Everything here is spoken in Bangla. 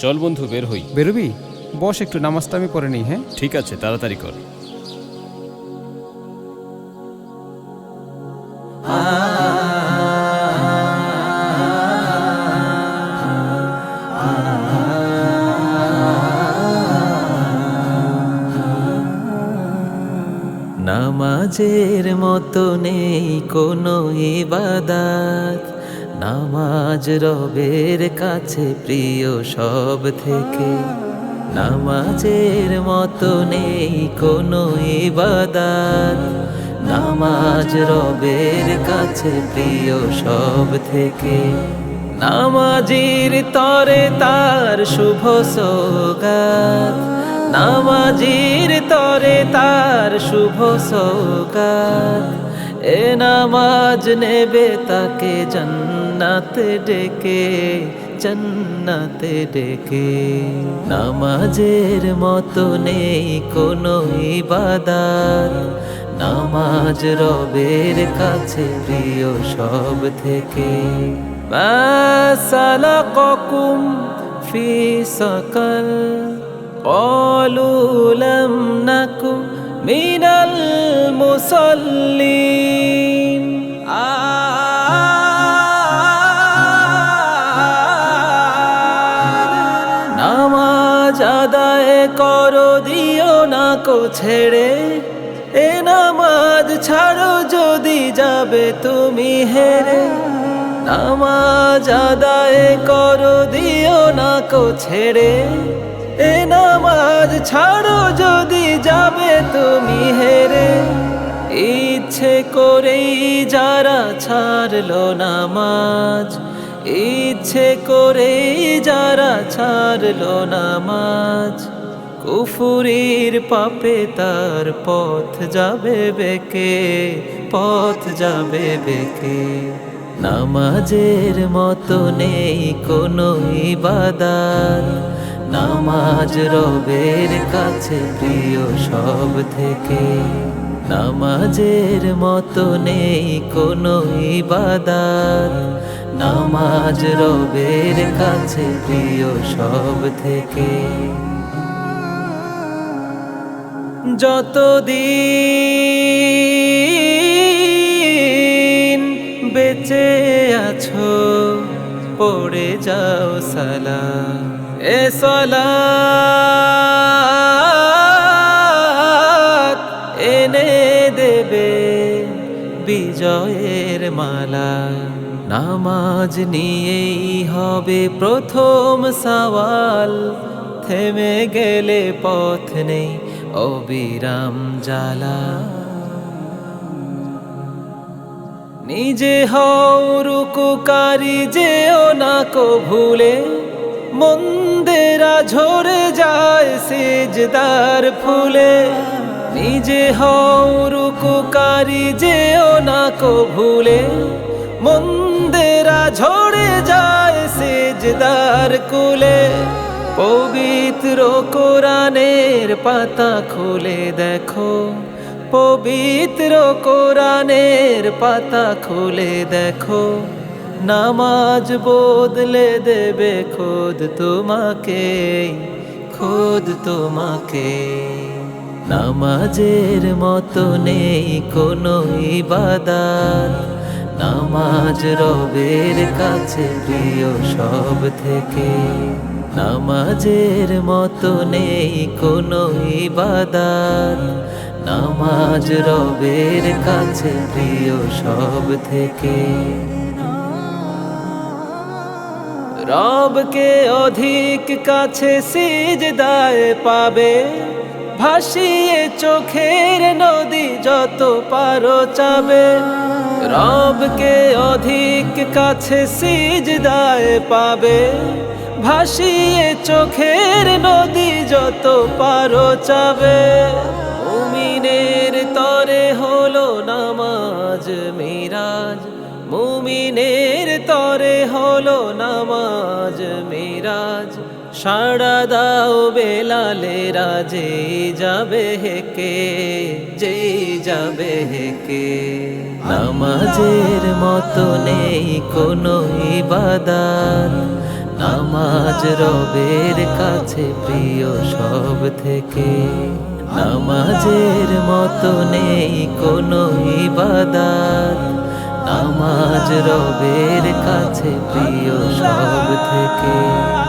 চল বন্ধু বের হই। বেরোবি? বস একটু নামাজটা আমি পরে নিই হ্যাঁ? ঠিক আছে তাড়াতাড়ি কর। নামাজের মতো নেই কোনো ইবাদাত। নামাজ রবের কাছে প্রিয় সব থেকে। নামাজের মতো নেই কোনো ইবাদাত। নামাজ রবের কাছে প্রিয় সব থেকে। নামাজির তরে তার শুভ সৌগাত। নামাজির তরে তার শুভ সৌগাত। এ নামাজ নেবে তাকে জন্নাতে ডেকে জন্নাতে ডেকে নামাজের মতো নেই কোনো ইবাদাত নামাজ রবের কাছে প্রিয় সব থেকে মাসালাকুম ফি সকল قالوا لم نكن من المصلين দিও কো ছেড়ে এ নামাজ ছাড়ো যদি যাবে তুমি হেরে। নামাজ আদায় করো, দিও না কো ছেড়ে। এ নামাজ ছাড়ো যদি যাবে তুমি হেরে। ইচ্ছে করেই যারা ছাড়লো নামাজ, ইচ্ছে করেই যারা ছাড়লো নামাজ। কুফুরির পাপে তার পথ যাবে বেকে, পথ যাবে বেকে। নামাজের মতো নেই কোনো ইবাদাত। নামাজ রবের কাছে প্রিয় সব থেকে। নামাজের মতো নেই কোনো ইবাদাত। নামাজ রবের কাছে প্রিয় সব থেকে। যতদিন বেঁচে আছো, পড়ে যাও সালা এ সলাত এনে দেবে বিজয়ের মালা। নামাজ নিয়েই হবে প্রথম সওয়াল। থেমে গেলে পথ নেই অবিরাম জ্বালা। নিজে হও রুকুকারি, যেও না কো ভুলে মন্দেরা ঝরে যায় সেজদার ফুলে। নিজে হও রুকুকারি, যেও না কো ভুলে মন্দেরা ঝরে যায় সেজদার কুলে। পবিত্র কোরআনের পাতা খুলে দেখো। পবিত্র কোরআনের পাতা খুলে দেখো। নামাজ বদলে দেবে খোদ তোমাকে খোদ তোমাকে। নামাজের মতো নেই কোনো ইবাদাত। নামাজ রবের কাছে প্রিয় সব থেকে। নামাজের মতো নেই কোনো ইবাদাত। নামাজ রবের কাছে প্রিয় সব থেকে। রবকে অধিক কাছে সিজদায় পাবে। ভাসিয়ে চোখের নদী যত পারো চাবে। রবকে অধিক কাছে সিজদায় পাবে। ভাসিয়ে চোখের নদী যত পারো চাবে। মুমিনের তরে হলো নামাজ, মিরাজ। মুমিনের তরে হলো নামাজ, মিরাজ। সাড়া দাও বেলালেরা যে যাবে হেকে যে যাবে হেকে। নামাজের মতো নেই কোনো ইবাদাত। নামাজ রবের কাছে প্রিয় সব থেকে। নামাজের মতো নেই কোনো ইবাদাত। নামাজ রবের কাছে প্রিয় সব থেকে।